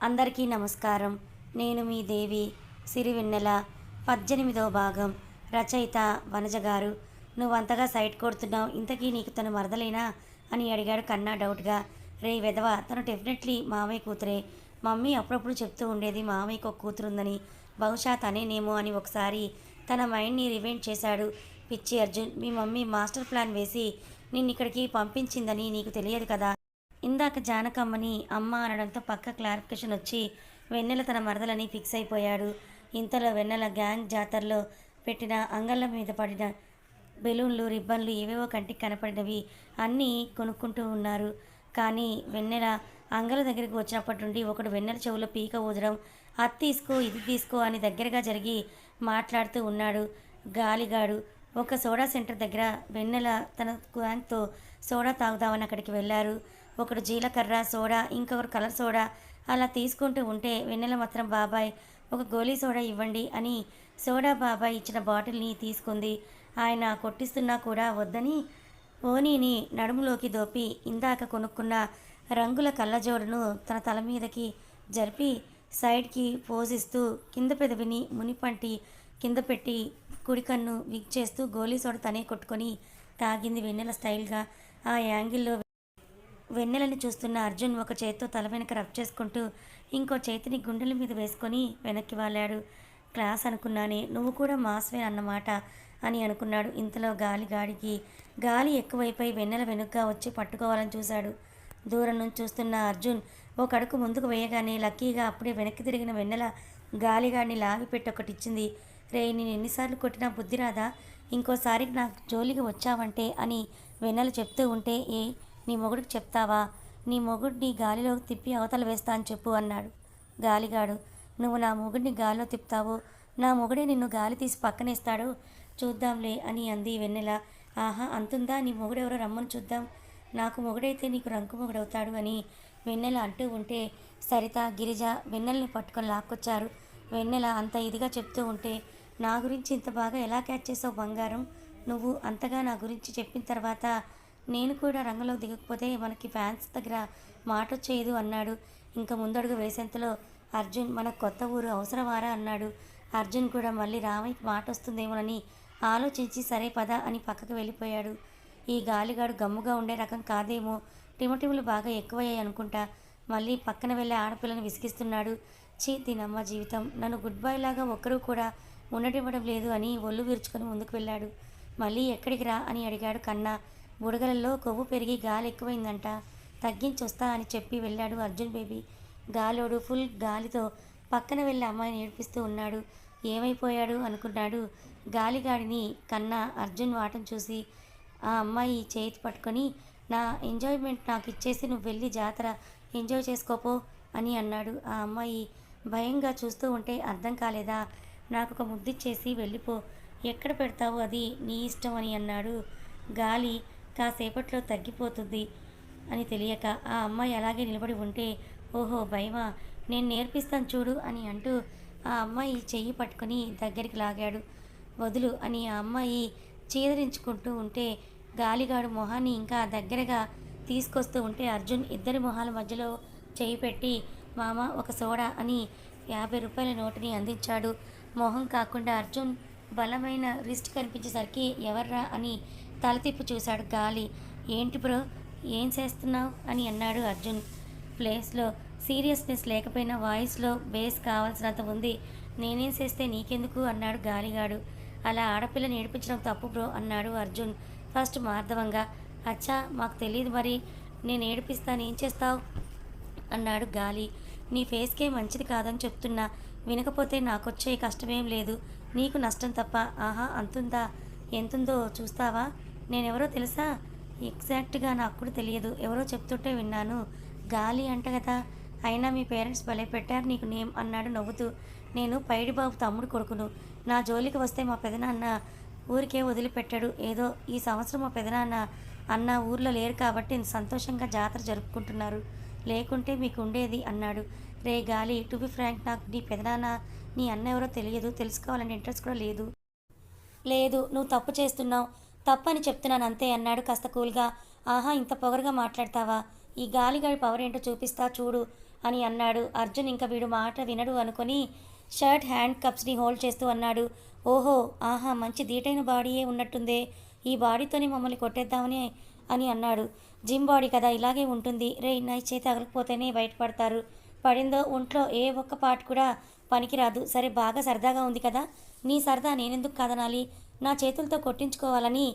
అందరికీ నమస్కారం. నేను మీ దేవి సిరివెన్నెల. పద్దెనిమిదో భాగం. రచయిత వనజ గారు నువ్వంతగా సైట్ కొడుతున్నావు. ఇంతకీ నీకు తను మరదలేనా? అని అడిగాడు కన్నా డౌట్గా. రే వెధవ తను డెఫినెట్లీ మామయ్య కూతురే. మమ్మీ అప్పుడప్పుడు చెప్తూ ఉండేది మామయ్యకు ఒక కూతురుందని. బహుశా తనేనేమో అని ఒకసారి తన మైండ్ని రివైండ్ చేశాడు. పిచ్చి అర్జున్ మీ మమ్మీ మాస్టర్ ప్లాన్ వేసి నిన్ను ఇక్కడికి పంపించిందని నీకు తెలియదు కదా. ఇందాక జానకమ్మని అమ్మ అనడంతో పక్క క్లారిఫికేషన్ వచ్చి వెన్నెల తన మరదలని ఫిక్స్ అయిపోయాడు. ఇంతలో వెన్నెల గ్యాంగ్ జాతరలో పెట్టిన అంగళ్ళ మీద పడిన బెలూన్లు రిబ్బన్లు ఏవేవో కంటికి కనపడినవి అన్నీ కొనుక్కుంటూ ఉన్నారు. కానీ వెన్నెల అంగల దగ్గరికి వచ్చినప్పటి నుండి ఒకడు వెన్నెల చెవులో పీక ఊదడం అది తీసుకో ఇది తీసుకో అని దగ్గరగా జరిగి మాట్లాడుతూ ఉన్నాడు గాలిగాడు. ఒక సోడా సెంటర్ దగ్గర వెన్నెల తన గ్యాంగ్తో సోడా తాగుదామని అక్కడికి వెళ్ళారు. ఒకడు జీలకర్ర సోడా ఇంకొకరు కలర్ సోడా అలా తీసుకుంటూ ఉంటే వెన్నెల మాత్రం బాబాయ్ ఒక గోలీ సోడా ఇవ్వండి అని సోడా బాబాయ్ ఇచ్చిన బాటిల్ని తీసుకుంది. ఆయన కొట్టిస్తున్నా కూడా వద్దని ఓనీని నడుములోకి దోపి ఇందాక కొనుక్కున్న రంగుల కళ్ళజోడును తన తల మీదకి జరిపి సైడ్కి పోజిస్తూ కింద పెదవిని మునిపంటి కింద పెట్టి కుడికన్ను విక్ విగ్ చేస్తూ గోలీ సోడ తనే కొట్టుకొని తాగింది వెన్నెల స్టైల్గా. ఆ యాంగిల్లో వెన్నెలని చూస్తున్న అర్జున్ ఒక చేత్తో తల వెనక రబ్ చేసుకుంటూ ఇంకో చేతిని గుండెల మీద వేసుకొని వెనక్కి వాలాడు. క్లాస్ అనుకున్నానే నువ్వు కూడా మాస్వే అన్నమాట అని అనుకున్నాడు. ఇంతలో గాలి గాడికి గాలి ఎక్కువైపోయి వెన్నెల వెనుగ్గా వచ్చి పట్టుకోవాలని చూశాడు. దూరం నుంచి చూస్తున్న అర్జున్ ఒక అడుగు ముందుకు వేయగానే లక్కీగా అప్పుడే వెనక్కి తిరిగిన వెన్నెల గాలిగాడిని లాగిపెట్టి ఒకటి ఇచ్చింది. రే నేను ఎన్నిసార్లు కొట్టినా బుద్ధి రాదా? ఇంకోసారి నాకు జోలికి వచ్చావంటే అని వెన్నెల చెప్తూ ఉంటే ఏ నీ మొగుడికి చెప్తావా? నీ మొగుడిని గాలిలో తిప్పి అవతల వేస్తా అని చెప్పు అన్నాడు. గాలిగాడు నువ్వు నా మొగుడిని గాలిలో తిప్పుతావు. నా మొగుడే నిన్ను గాలి తీసి పక్కనేస్తాడు. చూద్దాంలే అని అంది వెన్నెల. ఆహా అంతుందా? నీ మొగుడెవరో రమ్మని చూద్దాం. నాకు మొగుడైతే నీకు రంకు మొగుడవుతాడు అని వెన్నెల అంటూ ఉంటే సరిత గిరిజ వెన్నెలని పట్టుకొని లాక్కొచ్చారు. వెన్నెల అంత ఇదిగా చెప్తూ ఉంటే నా గురించి ఇంత బాగా ఎలా క్యాచ్ చేసావు బంగారం? నువ్వు అంతగా నా గురించి చెప్పిన తర్వాత నేను కూడా రంగంలో దిగకపోతే మనకి ఫ్యాన్స్ దగ్గర మాట వచ్చేయదు అన్నాడు. ఇంకా ముందడుగు వేసేంతలో అర్జున్ మన కొత్త ఊరు అవసరమారా అన్నాడు. అర్జున్ కూడా మళ్ళీ రామయ్యకి మాట వస్తుందేమోనని ఆలోచించి సరే పద అని పక్కకు వెళ్ళిపోయాడు. ఈ గాలిగాడు గమ్ముగా ఉండే రకం కాదేమో టిమటిములు బాగా ఎక్కువయ్యాయి అనుకుంటా. మళ్ళీ పక్కన వెళ్ళే ఆడపిల్లని విసిగిస్తున్నాడు. చీ దీనమ్మ జీవితం. నన్ను గుడ్ బాయ్ లాగా ఒక్కరూ కూడా ఉండటివ్వడం లేదు అని ఒళ్ళు విరుచుకొని ముందుకు వెళ్ళాడు. మళ్ళీ ఎక్కడికి రా? అని అడిగాడు కన్నా. బుడగలలో కొవ్వు పెరిగి గాలి ఎక్కువైందంట తగ్గించి వస్తా అని చెప్పి వెళ్ళాడు అర్జున్ బేబీ. గాలోడు ఫుల్ గాలితో పక్కన వెళ్ళి అమ్మాయిని ఏడిపిస్తూ ఉన్నాడు. ఏమైపోయాడు అనుకున్నాడు. గాలిగాడిని కన్నా అర్జున్ వాటం చూసి ఆ అమ్మాయి చేతి పట్టుకొని నా ఎంజాయ్మెంట్ నాకు ఇచ్చేసి నువ్వు వెళ్ళి జాతర ఎంజాయ్ చేసుకోపో అని అన్నాడు. ఆ అమ్మాయి భయంగా చూస్తూ ఉంటే అర్థం కాలేదా? నాకు ఒక ముద్దిచ్చేసి వెళ్ళిపో. ఎక్కడ పెడతావు అది నీ ఇష్టం అని అన్నాడు. గాలి కాసేపట్లో తగ్గిపోతుంది అని తెలియక ఆ అమ్మాయి అలాగే నిలబడి ఉంటే ఓహో భయమా నేను నేర్పిస్తాను చూడు అని అంటూ ఆ అమ్మాయి చెయ్యి పట్టుకొని దగ్గరికి లాగాడు. వదులు అని ఆ అమ్మాయి చీదరించుకుంటూ ఉంటే గాలిగాడు మొహాన్ని ఇంకా దగ్గరగా తీసుకొస్తూ ఉంటే అర్జున్ ఇద్దరి మొహాల మధ్యలో చేయి పెట్టి మామ ఒక సోడా అని యాభై రూపాయల నోటుని అందించాడు. మొహం కాకుండా అర్జున్ బలమైన రిస్ట్ కనిపించేసరికి ఎవర్రా అని తల తిప్పి చూశాడు గాలి. ఏంటి బ్రో? ఏం చేస్తున్నావు? అని అన్నాడు అర్జున్. ప్లేస్లో సీరియస్నెస్ లేకపోయినా వాయిస్లో బేస్ కావాల్సినంత ఉంది. నేనేం చేస్తే నీకెందుకు? అన్నాడు గాలిగాడు. అలా ఆడపిల్లని ఏడిపించడం తప్పు బ్రో అన్నాడు అర్జున్. ఫస్ట్ మార్ధవంగా అచ్చా మాకు తెలియదు మరి. నేను ఏడిపిస్తాను. ఏం చేస్తావు? అన్నాడు గాలి. నీ ఫేస్కే మంచిది కాదని చెప్తున్నా. వినకపోతే నాకొచ్చే కష్టమేం లేదు. నీకు నష్టం తప్ప. ఆహా అంతుందా? ఎంతుందో చూస్తావా? నేనెవరో తెలుసా? ఎగ్జాక్ట్గా నాకు కూడా తెలియదు. ఎవరో చెప్తుంటే విన్నాను. గాలి అంట కదా. అయినా మీ పేరెంట్స్ భలే పెట్టారు నీకు నేమ్ అన్నాడు నవ్వుతూ. నేను పైడిబాబు తమ్ముడు కొడుకును. నా జోలికి వస్తే మా పెదనాన్న ఊరికే వదిలిపెట్టాడు. ఏదో ఈ సంవత్సరం మా పెదనాన్న అన్న ఊర్లో లేరు కాబట్టి సంతోషంగా జాతర జరుపుకుంటున్నారు. లేకుంటే మీకు ఉండేది అన్నాడు. రే గాలి టు బి ఫ్రాంక్ నాకు నీ పెదనాన్న నీ అన్న ఎవరో తెలియదు. తెలుసుకోవాలని ఇంట్రెస్ట్ కూడా లేదు. లేదు నువ్వు తప్పు చేస్తున్నావు. తప్పని చెప్తున్నాను అంతే అన్నాడు కాస్త కూల్గా. ఆహా ఇంత పొగరుగా మాట్లాడతావా? ఈ గాలిగాడి పవర్ ఏంటో చూపిస్తా చూడు అని అన్నాడు. అర్జున్ ఇంకా వీడు మాట వినడు అనుకొని షర్ట్ హ్యాండ్ కప్స్ని హోల్డ్ చేస్తూ అన్నాడు. ఓహో ఆహా మంచి దీటైన బాడీయే ఉన్నట్టుందే. ఈ బాడీతోనే మమ్మల్ని కొట్టేద్దామని అని అన్నాడు. జిమ్ బాడీ కదా ఇలాగే ఉంటుంది. రే నై చేతి తగలకపోతేనే బయటపడతారు. పడిందో ఒంట్లో ఏ ఒక్క పార్ట్ కూడా పనికిరాదు. సరే బాగా సరదాగా ఉంది కదా. నీ సరదా నేనెందుకు కదనాలి? నా చేతులతో కొట్టించుకోవాలని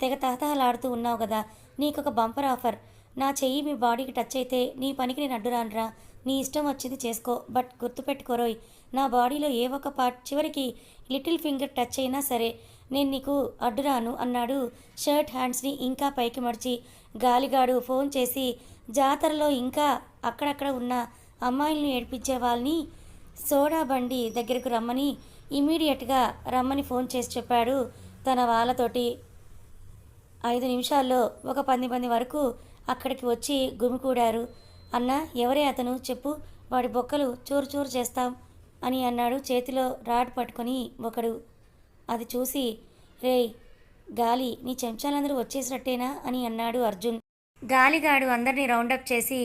తెగ తహతహలాడుతూ ఉన్నావు కదా. నీకొక బంపర్ ఆఫర్. నా చెయ్యి మీ బాడీకి టచ్ అయితే నీ పనికి నేను అడ్డురానురా నీ ఇష్టం వచ్చింది చేసుకో బట్ గుర్తుపెట్టుకోరోయ్ నా బాడీలో ఏ ఒక్క పార్ట్ చివరికి లిటిల్ ఫింగర్ టచ్ అయినా సరే నేను నీకు అడ్డురాను అన్నాడు. షర్ట్ హ్యాండ్స్ని ఇంకా పైకి మడిచి గాలిగాడు ఫోన్ చేసి జాతరలో ఇంకా అక్కడక్కడ ఉన్న అమ్మాయిల్ని ఏడిపించే వాళ్ళని సోడా బండి దగ్గరకు రమ్మని ఇమీడియట్గా రమ్మని ఫోన్ చేసి చెప్పాడు. తన వాళ్ళతోటి ఐదు నిమిషాల్లో ఒక పది మంది వరకు అక్కడికి వచ్చి గుమికూడారు అన్న ఎవరే అతను? చెప్పు. వాడి బొక్కలు చూరు చూరు చేస్తాం అని అన్నాడు. చేతిలో రాడ్ పట్టుకొని ఒకడు. అది చూసి రేయ్ గాలి నీ చెంచాలందరూ వచ్చేసినట్టేనా? అని అన్నాడు అర్జున్. గాలిగాడు అందరినీ రౌండప్ చేసి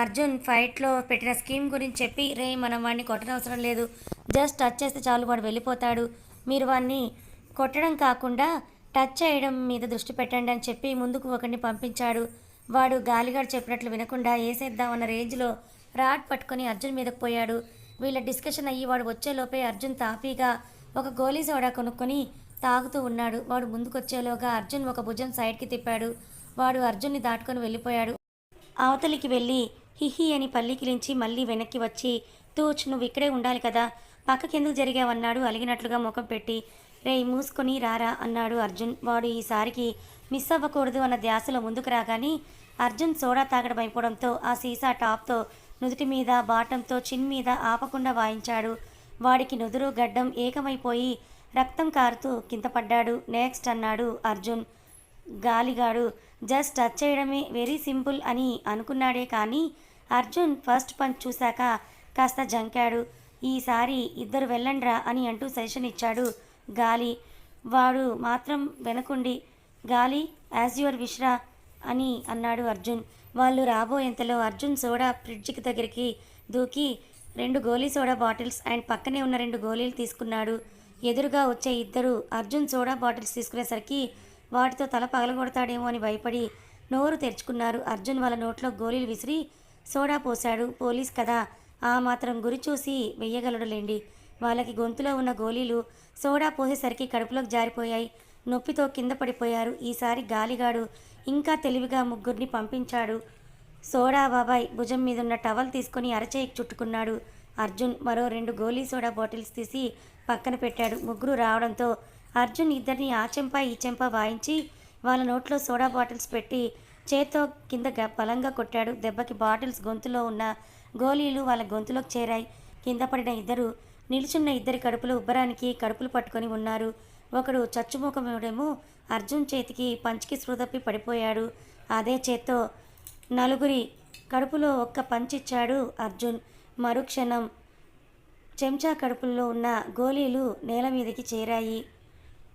అర్జున్ ఫైట్లో పెట్టిన స్కీమ్ గురించి చెప్పి రే మనం వాడిని కొట్టనవసరం లేదు. జస్ట్ టచ్ చేస్తే చాలు వాడు వెళ్ళిపోతాడు. మీరు వాడిని కొట్టడం కాకుండా టచ్ చేయడం మీద దృష్టి పెట్టండి అని చెప్పి ముందుకు ఒకరిని పంపించాడు. వాడు గాలిగాడు చెప్పినట్లు వినకుండా వేసేద్దామన్న రేంజ్లో రాడ్ పట్టుకొని అర్జున్ మీదకు పోయాడు. వీళ్ళ డిస్కషన్ అయ్యి వాడు వచ్చేలోపే అర్జున్ తాపీగా ఒక గోలీ సోడా కొనుక్కొని తాగుతూ ఉన్నాడు. వాడు ముందుకొచ్చేలోగా అర్జున్ ఒక భుజం సైడ్కి తిప్పాడు. వాడు అర్జున్ని దాటుకొని వెళ్ళిపోయాడు. అవతలికి వెళ్ళి హిహి అని పల్లికిలించి మళ్ళీ వెనక్కి వచ్చి తూచ్ నువ్వు ఇక్కడే ఉండాలి కదా. పక్కకెందుకు జరిగావన్నాడు అలిగినట్లుగా ముఖం పెట్టి. రేయ్ మూసుకొని రారా అన్నాడు అర్జున్. వాడు ఈసారికి మిస్ అవ్వకూడదు అన్న ధ్యాసలో ముందుకు రాగానే అర్జున్ సోడా తాగడం అయిపోవడంతో ఆ సీసా టాప్తో నుదుటి మీద బాటంతో చిన్ మీద ఆపకుండా వాయించాడు. వాడికి నుదురు గడ్డం ఏకమైపోయి రక్తం కారుతూ కింద పడ్డాడు. నెక్స్ట్ అన్నాడు అర్జున్. గాలిగాడు. జస్ట్ టచ్ చేయడమే వెరీ సింపుల్ అని అనుకున్నాడే కానీ అర్జున్ ఫస్ట్ పంచ్ చూశాక కాస్త జంకాడు. ఈసారి ఇద్దరు వెళ్ళండ్రా అని అంటూ సజెషన్ ఇచ్చాడు గాలి. వాడు మాత్రం వెనకుండి గాలి యాజ్ యువర్ విష్రా అని అన్నాడు అర్జున్. వాళ్ళు రాబోయేంతలో అర్జున్ సోడా ఫ్రిడ్జ్కి దగ్గరికి దూకి రెండు గోలీ సోడా బాటిల్స్ అండ్ పక్కనే ఉన్న రెండు గోళీలు తీసుకున్నాడు. ఎదురుగా వచ్చే ఇద్దరు అర్జున్ సోడా బాటిల్స్ తీసుకునేసరికి వాటితో తల పగలగొడతాడేమో అని భయపడి నోరు తెరుచుకున్నారు. అర్జున్ వాళ్ళ నోట్లో గోళీలు విసిరి సోడా పోశాడు. పోలీస్ కదా ఆ మాత్రం గురి చూసి వెయ్యగలడులేండి. వాళ్ళకి గొంతులో ఉన్న గోళీలు సోడా పోసేసరికి కడుపులోకి జారిపోయాయి. నొప్పితో కింద పడిపోయారు. ఈసారి గాలిగాడు ఇంకా తెలివిగా ముగ్గురిని పంపించాడు. సోడా బాబాయ్ భుజం మీద ఉన్న టవల్ తీసుకొని అరచేయికి చుట్టుకున్నాడు. అర్జున్ మరో రెండు గోలీ సోడా బాటిల్స్ తీసి పక్కన పెట్టాడు. ముగ్గురు రావడంతో అర్జున్ ఇద్దరిని ఆ చెంప ఈ చెంప వాయించి వాళ్ళ నోట్లో సోడా బాటిల్స్ పెట్టి చేత్తో కింద బలంగా కొట్టాడు. దెబ్బకి బాటిల్స్ గొంతులో ఉన్న గోళీలు వాళ్ళ గొంతులోకి చేరాయి. కింద పడిన ఇద్దరు నిలుచున్న ఇద్దరి కడుపులు ఉబ్బరానికి కడుపులు పట్టుకొని ఉన్నారు. ఒకడు చచ్చుముఖముడేమో అర్జున్ చేతికి పంచికి స్పృదప్పి పడిపోయాడు. అదే చేత్తో నలుగురి కడుపులో ఒక్క పంచిచ్చాడు అర్జున్. మరుక్షణం చెంచా కడుపుల్లో ఉన్న గోళీలు నేల మీదకి చేరాయి.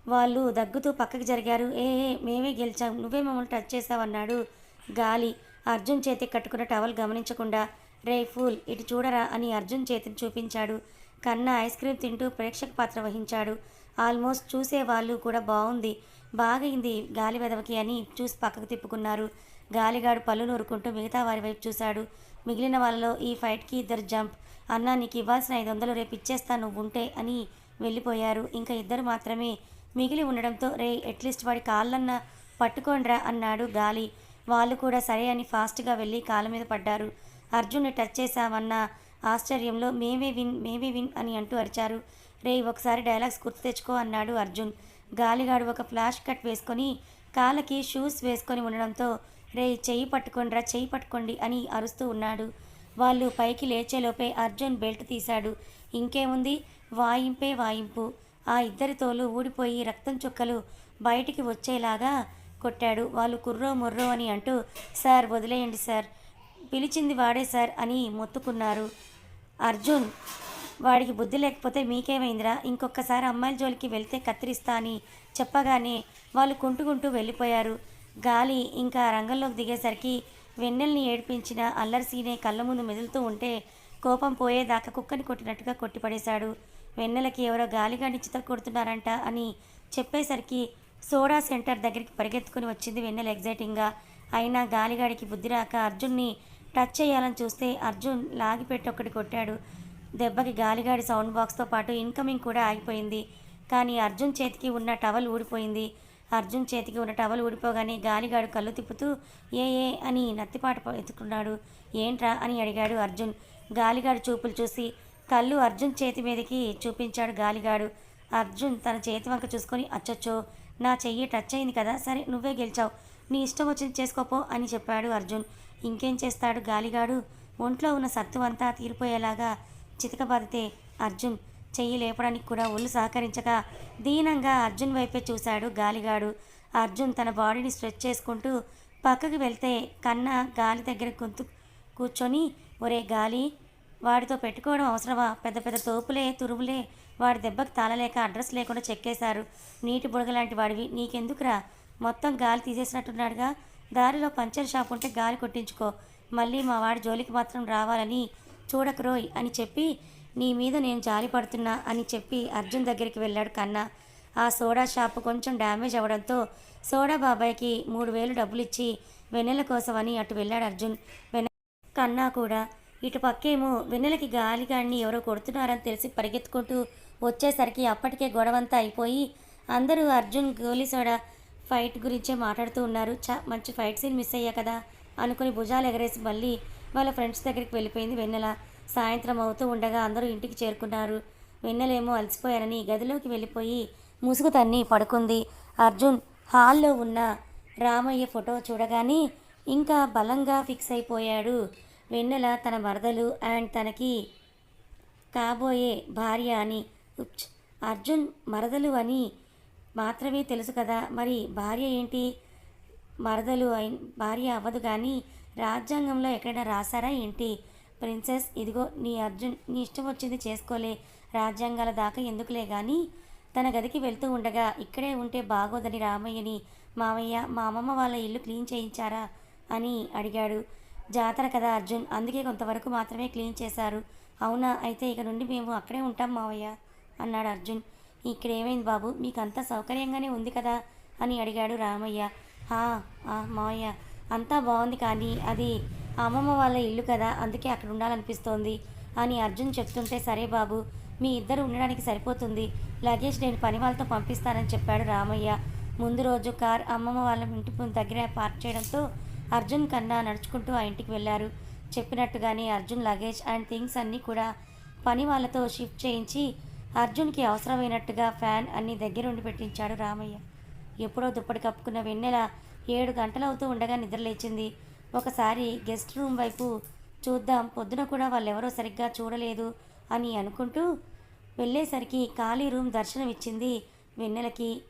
వాళ్ళు దగ్గుతూ పక్కకి జరిగారు. ఏ ఏ, మేమే గెలిచాం. నువ్వే మమ్మల్ని టచ్ చేసావన్నాడు గాలి. అర్జున్ చేతికి కట్టుకున్న టవల్ గమనించకుండా రే ఫూల్ ఇటు చూడరా అని అర్జున్ చేతిని చూపించాడు. కన్నా ఐస్ క్రీమ్ తింటూ ప్రేక్షక పాత్ర వహించాడు. ఆల్మోస్ట్ చూసే వాళ్ళు కూడా బాగుంది. బాగైంది గాలి వెదవకి అని చూసి పక్కకు తిప్పుకున్నారు. గాలిగాడు పళ్ళు నూరుకుంటూ మిగతా వారి వైపు చూశాడు. మిగిలిన వాళ్ళలో ఈ ఫైట్కి ఇద్దరు జంప్. అన్నా నీకు ఇవ్వాల్సిన ఐదు వందలు రేపు ఇచ్చేస్తా నువ్వు ఉంటే అని వెళ్ళిపోయారు. ఇంకా ఇద్దరు మాత్రమే మిగిలి ఉండడంతో రే అట్లీస్ట్ వాడి కాళ్ళన్న పట్టుకోండ్రా అన్నాడు గాలి. వాళ్ళు కూడా సరే అని ఫాస్ట్గా వెళ్ళి కాళ్ళ మీద పడ్డారు. అర్జున్ని టచ్ చేశామన్న ఆశ్చర్యంలో మేమే విన్ మేమే విన్ అని అంటూ అరిచారు. రే ఒకసారి డైలాగ్స్ గుర్తు తెచ్చుకో అన్నాడు అర్జున్. గాలిగాడు ఒక ఫ్లాష్ కట్ వేసుకొని కాళ్ళకి షూస్ వేసుకొని ఉండడంతో రే చెయ్యి పట్టుకోండిరా చెయ్యి పట్టుకోండి అని అరుస్తూ ఉన్నాడు. వాళ్ళు పైకి లేచేలోపే అర్జున్ బెల్ట్ తీశాడు. ఇంకేముంది? వాయింపే వాయింపు. ఆ ఇద్దరి తోలు ఊడిపోయి రక్తం చుక్కలు బయటికి వచ్చేలాగా కొట్టాడు. వాళ్ళు కుర్రో ముర్రో అని అంటూ సార్ వదిలేయండి సార్. పిలిచింది వాడే సార్ అని మొత్తుకున్నారు. అర్జున్ వాడికి బుద్ధి లేకపోతే మీకేమైందిరా? ఇంకొకసారి అమ్మాయిల జోలికి వెళ్తే కత్తిరిస్తా అని చెప్పగానే వాళ్ళు కుంటుకుంటూ వెళ్ళిపోయారు. గాలి ఇంకా రంగంలోకి దిగేసరికి వెన్నెల్ని ఏడిపించిన అల్లరి సీనే కళ్ళ ముందు మెదులుతూ ఉంటే కోపం పోయేదాకా కుక్కని కొట్టినట్టుగా కొట్టిపడేశాడు. వెన్నెలకి ఎవరో గాలిగాడిని చిత్త కొడుతున్నారంట అని చెప్పేసరికి సోడా సెంటర్ దగ్గరికి పరిగెత్తుకుని వచ్చింది వెన్నెల ఎగ్జైటింగ్గా. అయినా గాలిగాడికి బుద్ధి రాక అర్జున్ని టచ్ చేయాలని చూస్తే అర్జున్ లాగిపెట్టి ఒకటి కొట్టాడు. దెబ్బకి గాలిగాడి సౌండ్ బాక్స్తో పాటు ఇన్కమింగ్ కూడా ఆగిపోయింది. కానీ అర్జున్ చేతికి ఉన్న టవల్ ఊడిపోయింది. అర్జున్ చేతికి ఉన్న టవల్ ఊడిపోగానే గాలిగాడు కళ్ళు తిప్పుతూ ఏ ఏ అని నత్తిపాట ఎత్తుకున్నాడు. ఏంట్రా అని అడిగాడు అర్జున్. గాలిగాడు చూపులు చూసి కళ్ళు అర్జున్ చేతి మీదకి చూపించాడు గాలిగాడు. అర్జున్ తన చేతి వంక చూసుకొని అచ్చొచ్చో నా చెయ్యి టచ్ అయింది కదా సరే నువ్వే గెలిచావు. నీ ఇష్టం వచ్చింది చేసుకోపో అని చెప్పాడు అర్జున్. ఇంకేం చేస్తాడు గాలిగాడు? ఒంట్లో ఉన్న సత్తు అంతా తీరిపోయేలాగా చితకబాదితే అర్జున్ చెయ్యి లేపడానికి కూడా ఒళ్ళు సహకరించక దీనంగా అర్జున్ వైపే చూశాడు గాలిగాడు. అర్జున్ తన బాడీని స్ట్రెచ్ చేసుకుంటూ పక్కకి వెళ్తే కన్నా గాలి దగ్గర గొంతు కూర్చొని ఒరే గాలి వాడితో పెట్టుకోవడం అవసరమా? పెద్ద పెద్ద తోపులే తురుములే వాడి దెబ్బకి తాళలేక అడ్రస్ లేకుండా చెక్కేశారు. నీటి బుడగ లాంటి వాడివి. నీకెందుకురా? మొత్తం గాలి తీసేసినట్టున్నాడుగా. దారిలో పంచర్ షాప్ ఉంటే గాలి కొట్టించుకో. మళ్ళీ మా వాడి జోలికి మాత్రం రావాలని చూడకరోయ్ అని చెప్పి నీ మీద నేను జాలి పడుతున్నా అని చెప్పి అర్జున్ దగ్గరికి వెళ్ళాడు కన్నా. ఆ సోడా షాప్ కొంచెం డ్యామేజ్ అవ్వడంతో సోడా బాబాయ్కి మూడు వేలు డబ్బులు ఇచ్చి వెన్నెల కోసమని అటు వెళ్ళాడు అర్జున్. వెన్నె కన్నా కూడా ఇటు పక్కేమో వెన్నెలకి గాలిగాడిని ఎవరో కొడుతున్నారని తెలిసి పరిగెత్తుకుంటూ వచ్చేసరికి అప్పటికే గొడవంతా అయిపోయి అందరూ అర్జున్ గోలీసోడ ఫైట్ గురించే మాట్లాడుతూ ఉన్నారు. చా మంచి ఫైట్ సీన్ మిస్ అయ్యా కదా అనుకుని భుజాలు ఎగరేసి మళ్ళీ వాళ్ళ ఫ్రెండ్స్ దగ్గరికి వెళ్ళిపోయింది వెన్నెల. సాయంత్రం అవుతూ ఉండగా అందరూ ఇంటికి చేరుకున్నారు. వెన్నెలేమో అలసిపోయారని గదిలోకి వెళ్ళిపోయి ముసుగు తన్ని పడుకుంది. అర్జున్ హాల్లో ఉన్న రామయ్య ఫోటో చూడగానే ఇంకా బలంగా ఫిక్స్ అయిపోయాడు. వెన్నెల తన మరదలు అండ్ తనకి కాబోయే భార్య అని. ఉప్చ్. అర్జున్ మరదలు అని మాత్రమే తెలుసు కదా. మరి భార్య ఏంటి? మరదలు అయి భార్య అవ్వదు కానీ రాజ్యాంగంలో ఎక్కడైనా రాశారా ఏంటి? ప్రిన్సెస్ ఇదిగో నీ అర్జున్ నీ ఇష్టం వచ్చింది చేసుకోలే. రాజ్యాంగాల దాకా ఎందుకులే కానీ తన గదికి వెళ్తూ ఉండగా ఇక్కడే ఉంటే బాగోదని రామయ్యని మామయ్య మా అమ్మమ్మ వాళ్ళ ఇల్లు క్లీన్ చేయించారా అని అడిగాడు. జాతర కదా అర్జున్? అందుకే కొంతవరకు మాత్రమే క్లీన్ చేశారు. అవునా? అయితే ఇక నుండి మేము అక్కడే ఉంటాం మావయ్య అన్నాడు అర్జున్. ఇక్కడ ఏమైంది బాబు? మీకు అంతా సౌకర్యంగానే ఉంది కదా? అని అడిగాడు రామయ్య. హా ఆ, మావయ్య. అంతా బాగుంది కానీ అది అమ్మమ్మ వాళ్ళ ఇల్లు కదా అందుకే అక్కడ ఉండాలనిపిస్తోంది అని అర్జున్ చెప్తుంటే సరే బాబు మీ ఇద్దరు ఉండడానికి సరిపోతుంది. లగేజ్ నేను పని వాళ్ళతో పంపిస్తానని చెప్పాడు రామయ్య. ముందు రోజు కార్ అమ్మమ్మ వాళ్ళ ఇంటి దగ్గర పార్క్ చేయడంతో అర్జున్ కన్నా నడుచుకుంటూ ఆ ఇంటికి వెళ్ళారు. చెప్పినట్టుగానే అర్జున్ లగేజ్ అండ్ థింగ్స్ అన్నీ కూడా పని వాళ్ళతో షిఫ్ట్ చేయించి అర్జున్కి అవసరమైనట్టుగా ఫ్యాన్ అన్ని దగ్గరుండి పెట్టించాడు రామయ్య. ఎప్పుడో దుప్పటి కప్పుకున్న వెన్నెల ఏడు గంటలవుతూ ఉండగా నిద్రలేచింది ఒకసారి గెస్ట్ రూమ్ వైపు చూద్దాం పొద్దున కూడా వాళ్ళెవరో సరిగ్గా చూడలేదు అని అనుకుంటూ వెళ్ళేసరికి ఖాళీ రూమ్ దర్శనమిచ్చింది వెన్నెలకి.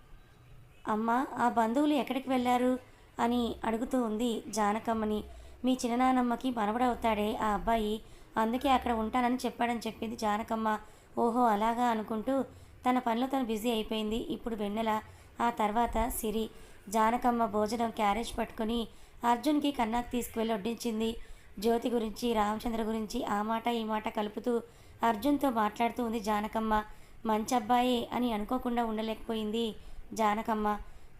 అమ్మ ఆ బంధువులు ఎక్కడికి వెళ్ళారు? అని అడుగుతూ ఉంది జానకమ్మని. మీ చిన్ననానమ్మకి మనవడవుతాడే ఆ అబ్బాయి. అందుకే అక్కడ ఉంటానని చెప్పాడని చెప్పింది జానకమ్మ. ఓహో అలాగా అనుకుంటూ తన పనిలో తను బిజీ అయిపోయింది. ఇప్పుడు వెన్నెల ఆ తర్వాత సిరి. జానకమ్మ భోజనం క్యారేజ్ పట్టుకొని అర్జున్కి కన్నాకు తీసుకువెళ్ళి వడ్డించింది. జ్యోతి గురించి రామచంద్ర గురించి ఆ మాట ఈ మాట కలుపుతూ అర్జున్తో మాట్లాడుతూ ఉంది జానకమ్మ. మంచి అబ్బాయే అని అనుకోకుండా ఉండలేకపోయింది జానకమ్మ.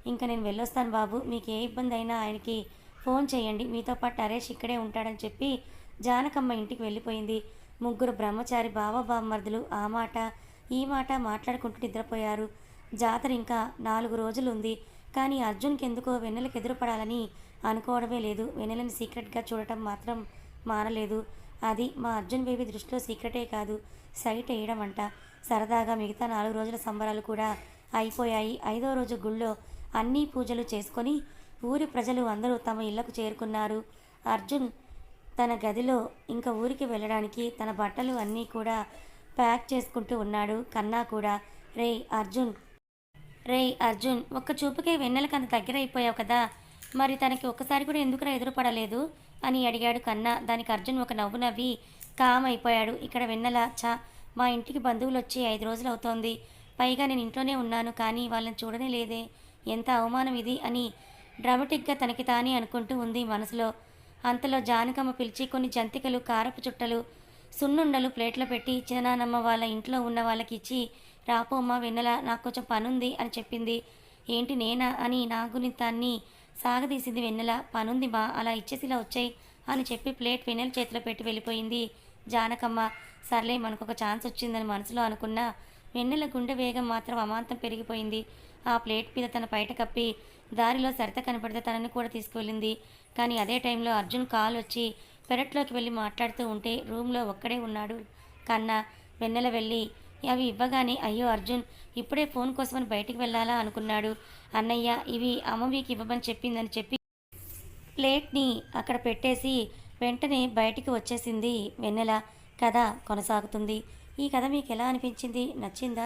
ఇంకా నేను వెళ్ళొస్తాను బాబు. మీకు ఏ ఇబ్బంది అయినా ఆయనకి ఫోన్ చేయండి. మీతో పాటు నరేష్ ఇక్కడే ఉంటాడని చెప్పి జానకమ్మ ఇంటికి వెళ్ళిపోయింది. ముగ్గురు బ్రహ్మచారి బావబామ్మర్దులు ఆ మాట ఈ మాట మాట్లాడుకుంటూ నిద్రపోయారు. జాతర ఇంకా నాలుగు రోజులు ఉంది. కానీ అర్జున్కి ఎందుకో వెన్నెలకు ఎదురుపడాలని అనుకోవడమే లేదు. వెన్నెలని సీక్రెట్గా చూడటం మాత్రం మానలేదు. అది మా అర్జున్ బేబీ దృష్టిలో సీక్రెటే కాదు. సైట్ వేయడం అంట. సరదాగా మిగతా నాలుగు రోజుల సంబరాలు కూడా అయిపోయాయి. ఐదో రోజు గుళ్ళో అన్ని పూజలు చేసుకొని ఊరి ప్రజలు అందరూ తమ ఇళ్ళకు చేరుకున్నారు. అర్జున్ తన గదిలో ఇంకా ఊరికి వెళ్ళడానికి తన బట్టలు అన్నీ కూడా ప్యాక్ చేసుకుంటూ ఉన్నాడు కన్నా కూడా. రే అర్జున్! రేయ్ అర్జున్! ఒక్క చూపుకే వెన్నెలకు అంత దగ్గర అయిపోయావు కదా! మరి తనకి ఒక్కసారి కూడా ఎందుకురా ఎదురుపడలేదు? అని అడిగాడు కన్నా. దానికి అర్జున్ ఒక నవ్వు నవ్వి కామ్ అయిపోయాడు. ఇక్కడ వెన్నెల చా మా ఇంటికి బంధువులు వచ్చి ఐదు రోజులు అవుతోంది. పైగా నేను ఇంట్లోనే ఉన్నాను కానీ వాళ్ళని చూడనే లేదే. ఎంత అవమానం ఇది అని డ్రామటిక్గా తనకి తానే అనుకుంటూ ఉంది మనసులో. అంతలో జానకమ్మ పిలిచి కొన్ని జంతికలు కారపు చుట్టలు సున్నుండలు ప్లేట్లో పెట్టి చిన్నానమ్మ వాళ్ళ ఇంట్లో ఉన్న వాళ్ళకి ఇచ్చి రాపోమ్మ వెన్నెల నాకు కొంచెం పనుంది అని చెప్పింది. ఏంటి నేనా అని నా గుణితాన్ని సాగదీసింది వెన్నెల. పనుంది బా అలా ఇచ్చేసిలా వచ్చాయి అని చెప్పి ప్లేట్ వెన్నెల చేతిలో పెట్టి వెళ్ళిపోయింది జానకమ్మ. సర్లే మనకు ఒక ఛాన్స్ వచ్చిందని మనసులో అనుకున్నా వెన్నెల గుండె వేగం మాత్రం అమాంతం పెరిగిపోయింది. ఆ ప్లేట్ మీద తన బయట కప్పి దారిలో సరిత కనపడితే తనని కూడా తీసుకువెళ్ళింది. కానీ అదే టైంలో అర్జున్ కాల్ వచ్చి పెరట్లోకి వెళ్ళి మాట్లాడుతూ ఉంటే రూమ్లో ఒక్కడే ఉన్నాడు. కన్నా వెన్నెల వెళ్ళి అవి ఇవ్వగానే అయ్యో అర్జున్ ఇప్పుడే ఫోన్ కోసమని బయటికి వెళ్ళాలా అనుకున్నాడు. అన్నయ్య ఇవి అమ్మవికి ఇవ్వమని చెప్పిందని చెప్పి ప్లేట్ని అక్కడ పెట్టేసి వెంటనే బయటికి వచ్చేసింది వెన్నెల. కథ కొనసాగుతుంది. ఈ కథ మీకు ఎలా అనిపించింది? నచ్చిందా?